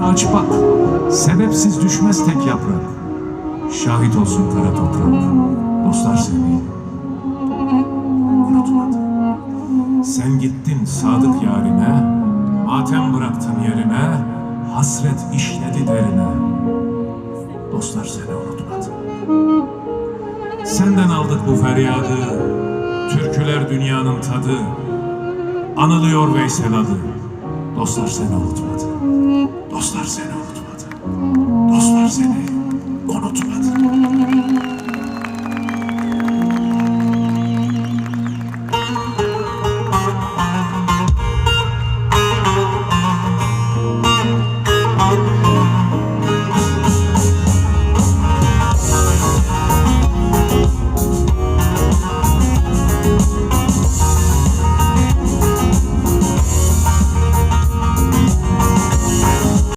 Aç bak, sebepsiz düşmez tek yaprak. Şahit olsun kara toprak, dostlar seni unutmadı. Sen gittin sadık yarine, matem bıraktın yerine, hasret işledi derine. Dostlar seni unutmadı. Senden aldık bu feryadı, türküler dünyanın tadı. Anılıyor Veysel adı, Dostlar seni unutmadı. Dostlar seni.